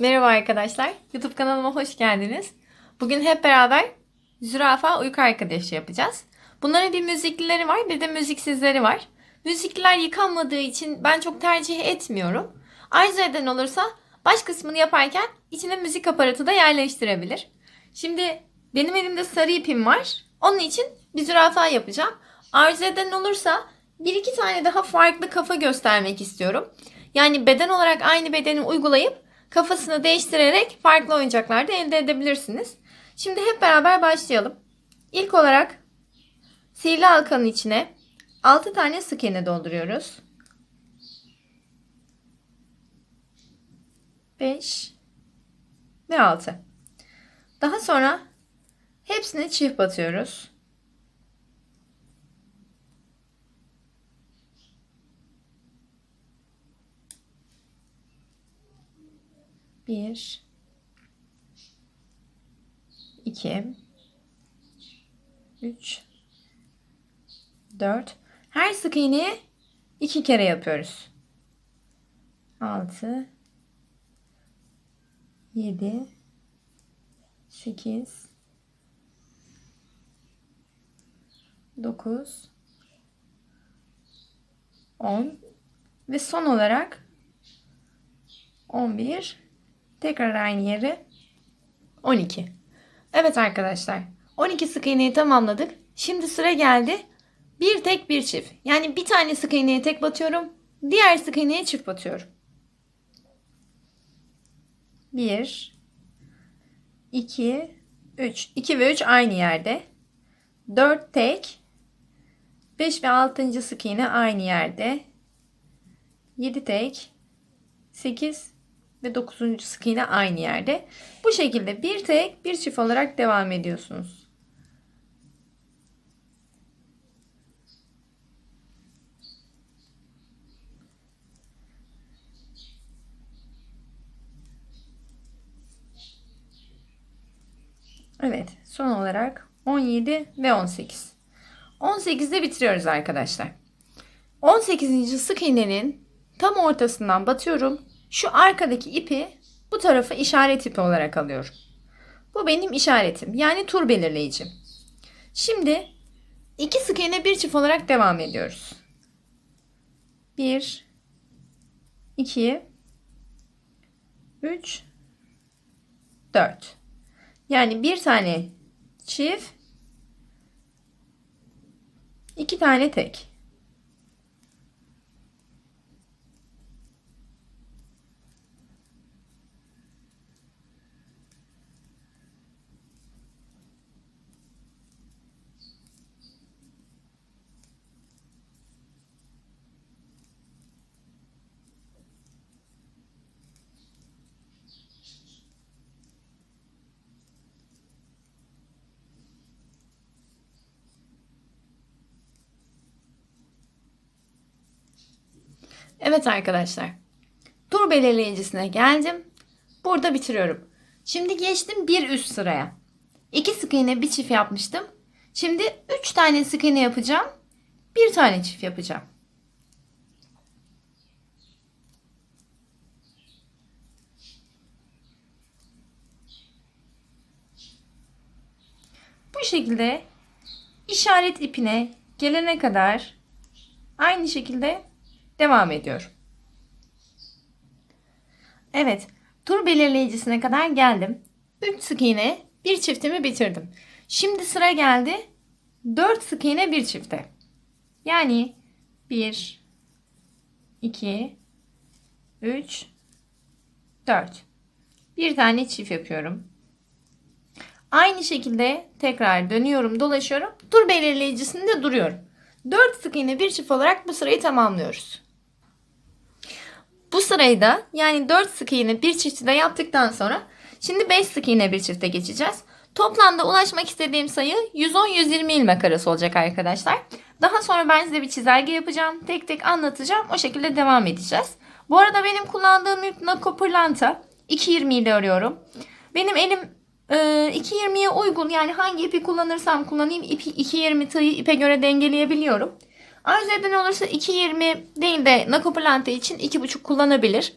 Merhaba arkadaşlar. YouTube kanalıma hoş geldiniz. Bugün hep beraber zürafa uyku arkadaşı yapacağız. Bunların bir müziklileri var, bir de müziksizleri var. Müzikliler yıkanmadığı için ben çok tercih etmiyorum. Arzu eden olursa baş kısmını yaparken içine müzik aparatı da yerleştirebilir. Şimdi benim elimde sarı ipim var. Onun için bir zürafa yapacağım. Arzu eden olursa bir iki tane daha farklı kafa göstermek istiyorum. Yani beden olarak aynı bedeni uygulayıp kafasını değiştirerek farklı oyuncaklar da elde edebilirsiniz. Şimdi hep beraber başlayalım. İlk olarak sihirli halkanın içine 6 tane sık iğne dolduruyoruz. 5 ve 6. Daha sonra hepsini çift batıyoruz. Bir, iki, üç, dört. Her sık iğneyi iki kere yapıyoruz. Altı, yedi, sekiz, dokuz, on. Ve son olarak on bir Tekrar aynı yere 12. Evet arkadaşlar 12 sık iğneyi tamamladık. Şimdi sıra geldi bir tek bir çift. Yani bir tane sık iğneye tek batıyorum. Diğer sık iğneye çift batıyorum. 1 2 3 2 ve 3 aynı yerde. 4 tek 5 ve 6. sık iğne aynı yerde. 7 tek 8 ve 9. sık iğne aynı yerde. Bu şekilde bir tek bir çift olarak devam ediyorsunuz. Evet, son olarak 17 ve 18. 18'de bitiriyoruz arkadaşlar. 18. sık iğnenin tam ortasından batıyorum şu arkadaki ipi bu tarafa işaret ipi olarak alıyorum. Bu benim işaretim. Yani tur belirleyicim. Şimdi iki sık iğne bir çift olarak devam ediyoruz. 1 2 3 4 Yani bir tane çift iki tane tek. Evet arkadaşlar. Tur belirleyicisine geldim. Burada bitiriyorum. Şimdi geçtim bir üst sıraya. İki sık iğne bir çift yapmıştım. Şimdi üç tane sık iğne yapacağım. Bir tane çift yapacağım. Bu şekilde işaret ipine gelene kadar aynı şekilde devam ediyorum. Evet, tur belirleyicisine kadar geldim. 3 sık iğne, bir çiftimi bitirdim. Şimdi sıra geldi 4 sık iğne bir çifte. Yani 1 2 3 4. Bir tane çift yapıyorum. Aynı şekilde tekrar dönüyorum, dolaşıyorum. Tur belirleyicisinde duruyorum. 4 sık iğne bir çift olarak bu sırayı tamamlıyoruz. Bu sırayı da yani 4 sık iğne bir çifti de yaptıktan sonra şimdi 5 sık iğne bir çifte geçeceğiz. Toplamda ulaşmak istediğim sayı 110-120 ilmek arası olacak arkadaşlar. Daha sonra ben size bir çizelge yapacağım. Tek tek anlatacağım. O şekilde devam edeceğiz. Bu arada benim kullandığım ip Nako Pırlanta. 2.20 ile örüyorum. Benim elim e, 2.20'ye uygun. Yani hangi ipi kullanırsam kullanayım ipi 2.20 tığıyı ipe göre dengeleyebiliyorum. Arzu eden olursa 2.20 değil de Nako Pırlanta için 2.5 kullanabilir.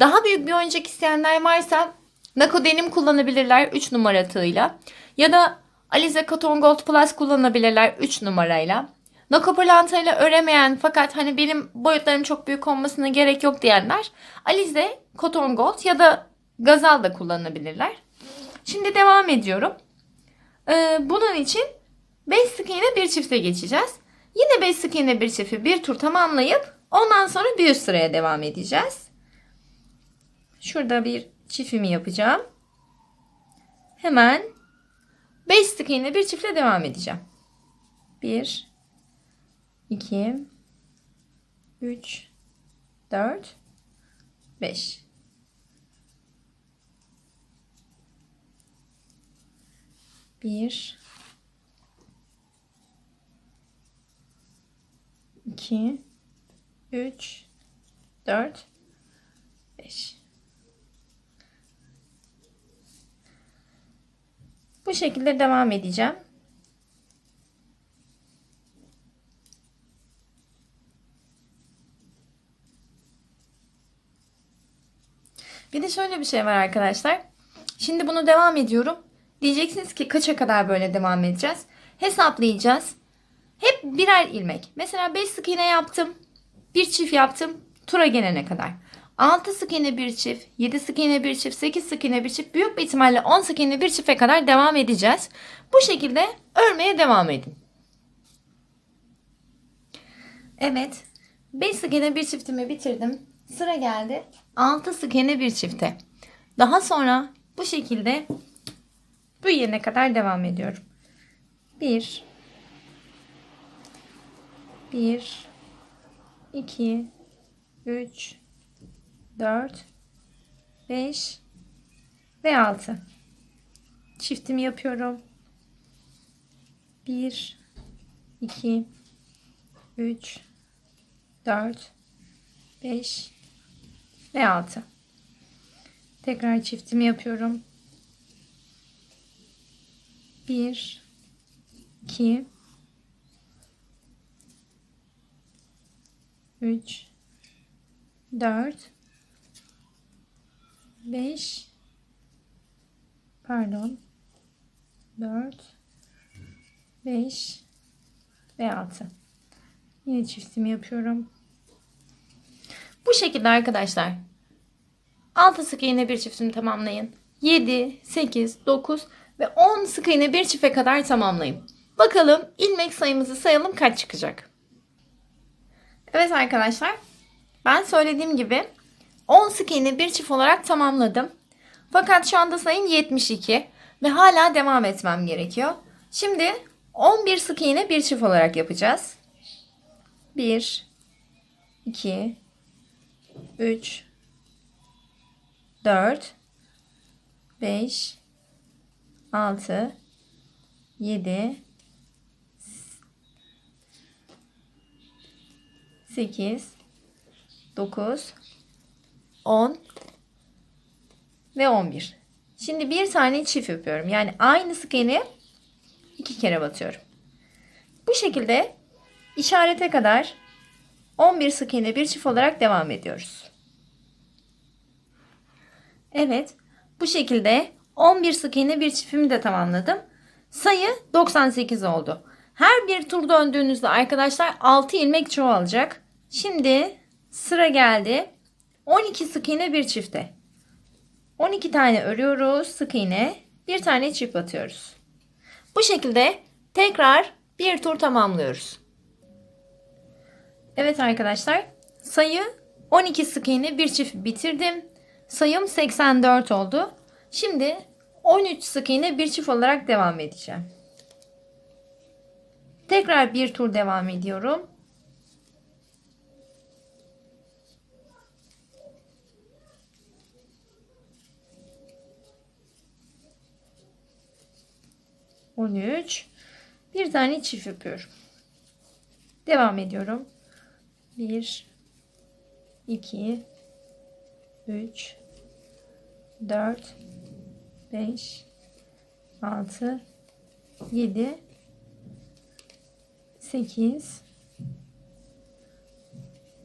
Daha büyük bir oyuncak isteyenler varsa Nako Denim kullanabilirler 3 numara tığıyla. Ya da Alize Cotton Gold Plus kullanabilirler 3 numarayla. Nako Pırlanta ile öremeyen fakat hani benim boyutlarım çok büyük olmasına gerek yok diyenler Alize Cotton Gold ya da Gazal da kullanabilirler. Şimdi devam ediyorum. Ee, bunun için 5 sık iğne bir çifte geçeceğiz. Yine 5 sık iğne bir çifti bir tur tamamlayıp ondan sonra bir üst sıraya devam edeceğiz. Şurada bir çiftimi yapacağım. Hemen 5 sık iğne bir çiftle devam edeceğim. 1 2 3 4 5 1 2 3 4 5 Bu şekilde devam edeceğim. Bir de şöyle bir şey var arkadaşlar. Şimdi bunu devam ediyorum. Diyeceksiniz ki kaça kadar böyle devam edeceğiz? Hesaplayacağız. Hep birer ilmek. Mesela 5 sık iğne yaptım. Bir çift yaptım. Tura gelene kadar. 6 sık iğne bir çift, 7 sık iğne bir çift, 8 sık iğne bir çift, büyük bir ihtimalle 10 sık iğne bir çifte kadar devam edeceğiz. Bu şekilde örmeye devam edin. Evet. 5 sık iğne bir çiftimi bitirdim. Sıra geldi 6 sık iğne bir çifte. Daha sonra bu şekilde büyüyene kadar devam ediyorum. 1 1 2 3 4 5 ve 6 çiftimi yapıyorum. 1 2 3 4 5 ve 6 tekrar çiftimi yapıyorum. 1 2 3 4 5 pardon. 4 5 ve 6 yine çiftimi yapıyorum. Bu şekilde arkadaşlar. 6 sık iğne bir çiftimi tamamlayın. 7 8 9 ve 10 sık iğne bir çifte kadar tamamlayın. Bakalım ilmek sayımızı sayalım kaç çıkacak Evet arkadaşlar ben söylediğim gibi 10 sık iğne bir çift olarak tamamladım. Fakat şu anda sayım 72 ve hala devam etmem gerekiyor. Şimdi 11 sık iğne bir çift olarak yapacağız. 1 2 3 4 5 6 7 8 9 10 ve 11. Şimdi bir tane çift yapıyorum. Yani aynı sık iki kere batıyorum. Bu şekilde işarete kadar 11 sık bir çift olarak devam ediyoruz. Evet, bu şekilde 11 sık bir çiftimi de tamamladım. Sayı 98 oldu. Her bir tur döndüğünüzde arkadaşlar 6 ilmek çoğalacak. Şimdi sıra geldi 12 sık iğne bir çifte. 12 tane örüyoruz sık iğne. Bir tane çift atıyoruz. Bu şekilde tekrar bir tur tamamlıyoruz. Evet arkadaşlar sayı 12 sık iğne bir çift bitirdim. Sayım 84 oldu. Şimdi 13 sık iğne bir çift olarak devam edeceğim. Tekrar bir tur devam ediyorum. 13. Bir tane çift yapıyorum. Devam ediyorum. 1 2 3 4 5 6 7 8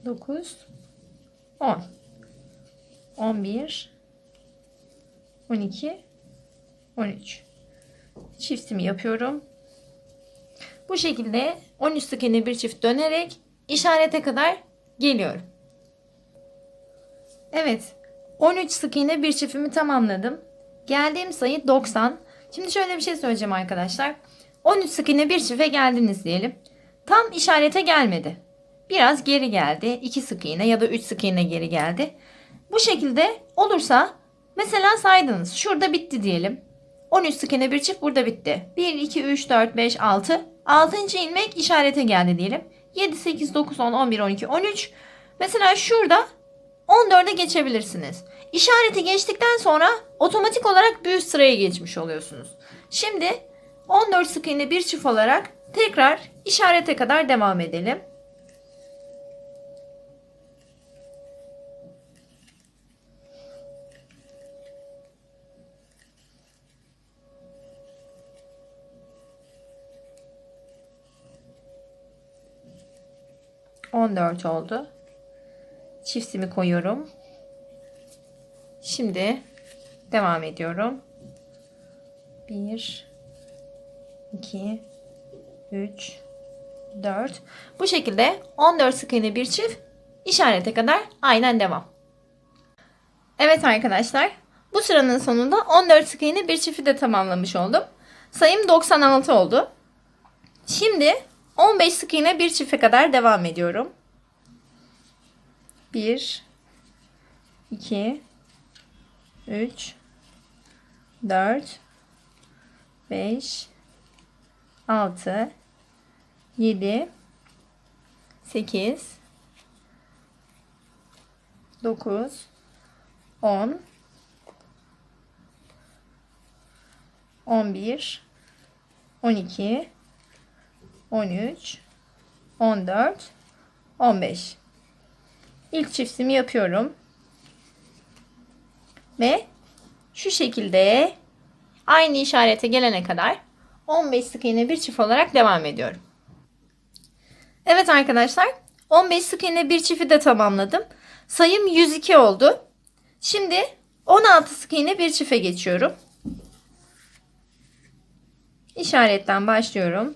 9 10 11 12 13 çiftimi yapıyorum. Bu şekilde 13 sık iğne bir çift dönerek işarete kadar geliyorum. Evet. 13 sık iğne bir çiftimi tamamladım. Geldiğim sayı 90. Şimdi şöyle bir şey söyleyeceğim arkadaşlar. 13 sık iğne bir çifte geldiniz diyelim. Tam işarete gelmedi. Biraz geri geldi. 2 sık iğne ya da 3 sık iğne geri geldi. Bu şekilde olursa mesela saydınız. Şurada bitti diyelim. 13 sık iğne bir çift burada bitti. 1, 2, 3, 4, 5, 6. 6. ilmek işarete geldi diyelim. 7, 8, 9, 10, 11, 12, 13. Mesela şurada 14'e geçebilirsiniz. İşareti geçtikten sonra otomatik olarak üst sıraya geçmiş oluyorsunuz. Şimdi 14 sık iğne bir çift olarak tekrar işarete kadar devam edelim. On dört oldu. Çiftimi koyuyorum. Şimdi devam ediyorum. 1 2 3 4 Bu şekilde 14 sık iğne bir çift işarete kadar aynen devam. Evet arkadaşlar bu sıranın sonunda 14 sık iğne bir çifti de tamamlamış oldum. Sayım 96 oldu. Şimdi 15 sık iğne bir çifte kadar devam ediyorum. 1 2 3 4 5 6 7 8 9 10 11 12 13 14 15 İlk çiftimi yapıyorum. Ve şu şekilde aynı işarete gelene kadar 15 sık iğne bir çift olarak devam ediyorum. Evet arkadaşlar 15 sık iğne bir çifti de tamamladım. Sayım 102 oldu. Şimdi 16 sık iğne bir çife geçiyorum. İşaretten başlıyorum.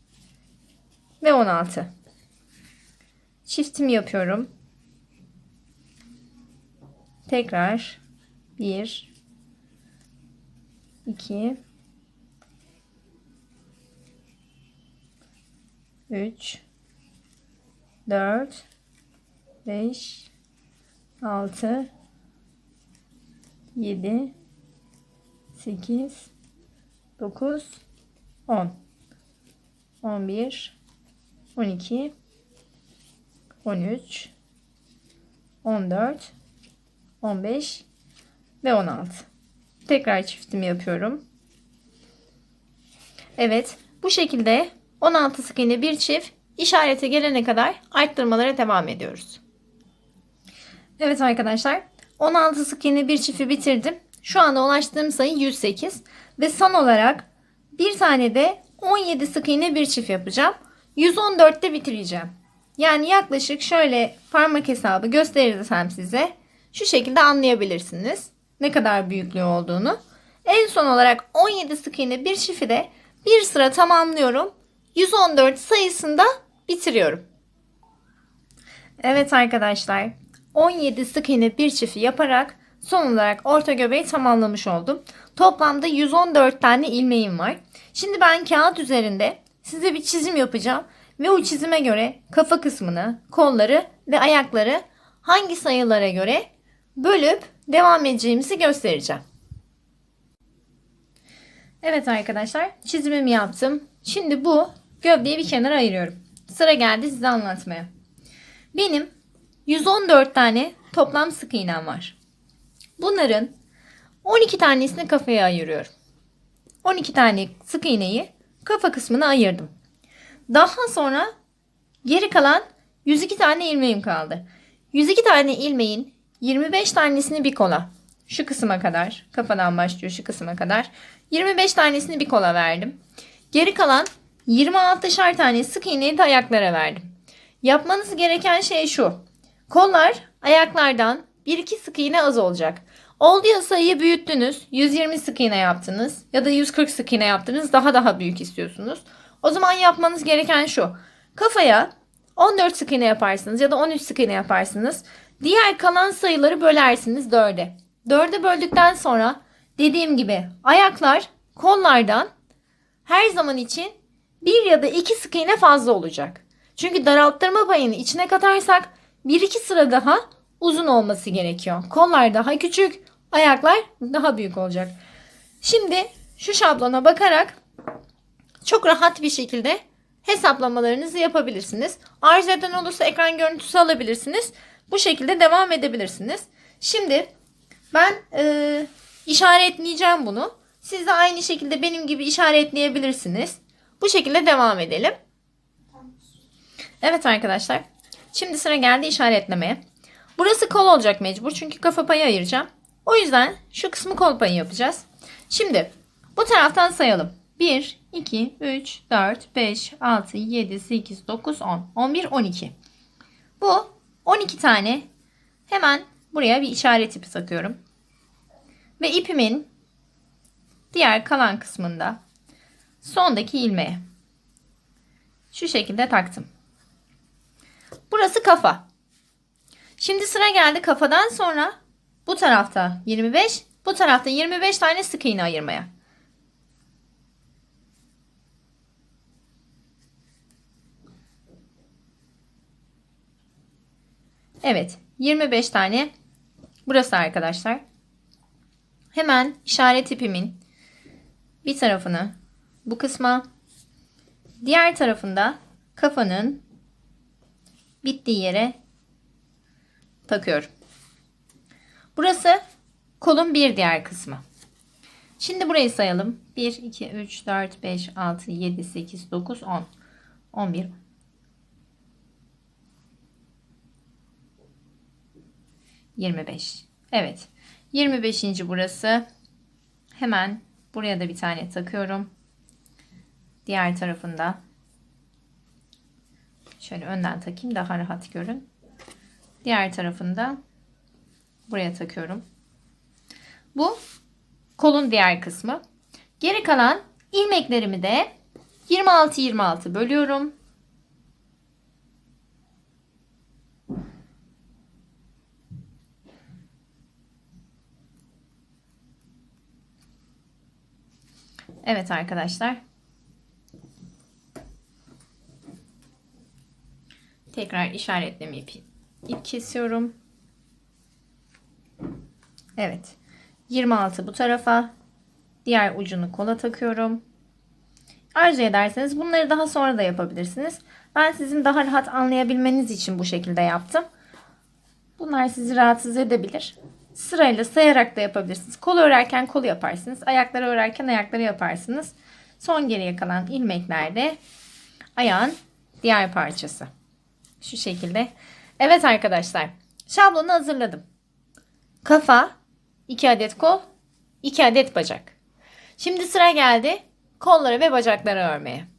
ve 16 çiftimi yapıyorum. Tekrar 1 2 3 4 5 6 7 8 9 10 11 12 13 14 15 ve 16 tekrar çiftimi yapıyorum Evet bu şekilde 16 sık iğne bir çift işarete gelene kadar arttırmalara devam ediyoruz. Evet arkadaşlar 16 sık iğne bir çifti bitirdim. Şu anda ulaştığım sayı 108 ve son olarak bir tane de 17 sık iğne bir çift yapacağım. 114'te bitireceğim. Yani yaklaşık şöyle parmak hesabı gösterirsem size şu şekilde anlayabilirsiniz ne kadar büyüklüğü olduğunu. En son olarak 17 sık iğne bir çifti de bir sıra tamamlıyorum. 114 sayısında bitiriyorum. Evet arkadaşlar 17 sık iğne bir çift yaparak son olarak orta göbeği tamamlamış oldum. Toplamda 114 tane ilmeğim var. Şimdi ben kağıt üzerinde size bir çizim yapacağım ve o çizime göre kafa kısmını, kolları ve ayakları hangi sayılara göre bölüp devam edeceğimizi göstereceğim. Evet arkadaşlar çizimimi yaptım. Şimdi bu gövdeyi bir kenara ayırıyorum. Sıra geldi size anlatmaya. Benim 114 tane toplam sık iğnem var. Bunların 12 tanesini kafaya ayırıyorum. 12 tane sık iğneyi kafa kısmına ayırdım. Daha sonra geri kalan 102 tane ilmeğim kaldı. 102 tane ilmeğin 25 tanesini bir kola. Şu kısma kadar. Kafadan başlıyor şu kısma kadar. 25 tanesini bir kola verdim. Geri kalan 26'şar tane sık iğneyi de ayaklara verdim. Yapmanız gereken şey şu. Kollar ayaklardan 1-2 sık iğne az olacak. Oldu ya sayıyı büyüttünüz. 120 sık iğne yaptınız ya da 140 sık iğne yaptınız. Daha daha büyük istiyorsunuz. O zaman yapmanız gereken şu. Kafaya 14 sık iğne yaparsınız ya da 13 sık iğne yaparsınız. Diğer kalan sayıları bölersiniz 4'e. 4'e böldükten sonra dediğim gibi ayaklar kollardan her zaman için bir ya da iki sık iğne fazla olacak. Çünkü daralttırma payını içine katarsak bir iki sıra daha uzun olması gerekiyor. Kollar daha küçük, ayaklar daha büyük olacak. Şimdi şu şablona bakarak çok rahat bir şekilde hesaplamalarınızı yapabilirsiniz. Arzu eden olursa ekran görüntüsü alabilirsiniz. Bu şekilde devam edebilirsiniz. Şimdi ben e, işaretleyeceğim bunu. Siz de aynı şekilde benim gibi işaretleyebilirsiniz. Bu şekilde devam edelim. Evet arkadaşlar. Şimdi sıra geldi işaretlemeye. Burası kol olacak mecbur. Çünkü kafa payı ayıracağım. O yüzden şu kısmı kol payı yapacağız. Şimdi bu taraftan sayalım. 1, 2, 3, 4, 5, 6, 7, 8, 9, 10, 11, 12. Bu 12 tane hemen buraya bir işaret ipi takıyorum. Ve ipimin diğer kalan kısmında sondaki ilmeğe şu şekilde taktım. Burası kafa. Şimdi sıra geldi kafadan sonra bu tarafta 25, bu tarafta 25 tane sık iğne ayırmaya. Evet, 25 tane burası arkadaşlar. Hemen işaret ipimin bir tarafını bu kısma, diğer tarafında kafanın bittiği yere takıyorum. Burası kolun bir diğer kısmı. Şimdi burayı sayalım. 1, 2, 3, 4, 5, 6, 7, 8, 9, 10, 11, Yirmi beş. Evet. Yirmi beşinci burası. Hemen buraya da bir tane takıyorum. Diğer tarafında. Şöyle önden takayım daha rahat görün. Diğer tarafında buraya takıyorum. Bu kolun diğer kısmı. Geri kalan ilmeklerimi de 26 26 bölüyorum. Evet arkadaşlar. Tekrar işaretleme ipi ip kesiyorum. Evet. 26 bu tarafa. Diğer ucunu kola takıyorum. Arzu ederseniz bunları daha sonra da yapabilirsiniz. Ben sizin daha rahat anlayabilmeniz için bu şekilde yaptım. Bunlar sizi rahatsız edebilir. Sırayla sayarak da yapabilirsiniz. Kol örerken kolu yaparsınız. Ayakları örerken ayakları yaparsınız. Son geriye kalan ilmeklerde ayağın diğer parçası. Şu şekilde. Evet arkadaşlar. Şablonu hazırladım. Kafa, 2 adet kol, 2 adet bacak. Şimdi sıra geldi kolları ve bacakları örmeye.